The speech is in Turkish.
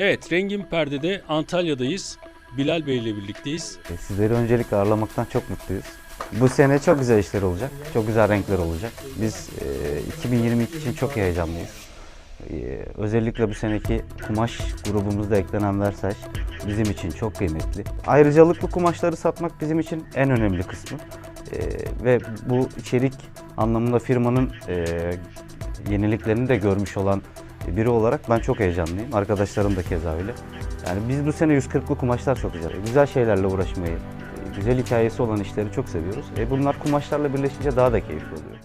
Evet, Rengin Perde'de Antalya'dayız. Bilal Bey ile birlikteyiz. E, Sizleri öncelikle ağırlamaktan çok mutluyuz. Bu sene çok güzel işler olacak. Çok güzel renkler olacak. Biz e, 2022 için çok heyecanlıyız. E, özellikle bu seneki kumaş grubumuzda eklenen Versace bizim için çok kıymetli. Ayrıcalıklı kumaşları satmak bizim için en önemli kısmı. E, ve bu içerik anlamında firmanın e, yeniliklerini de görmüş olan biri olarak ben çok heyecanlıyım. Arkadaşlarım da keza öyle. Yani biz bu sene 140'lı kumaşlar satacağız. Güzel şeylerle uğraşmayı, güzel hikayesi olan işleri çok seviyoruz. E bunlar kumaşlarla birleşince daha da keyifli oluyor.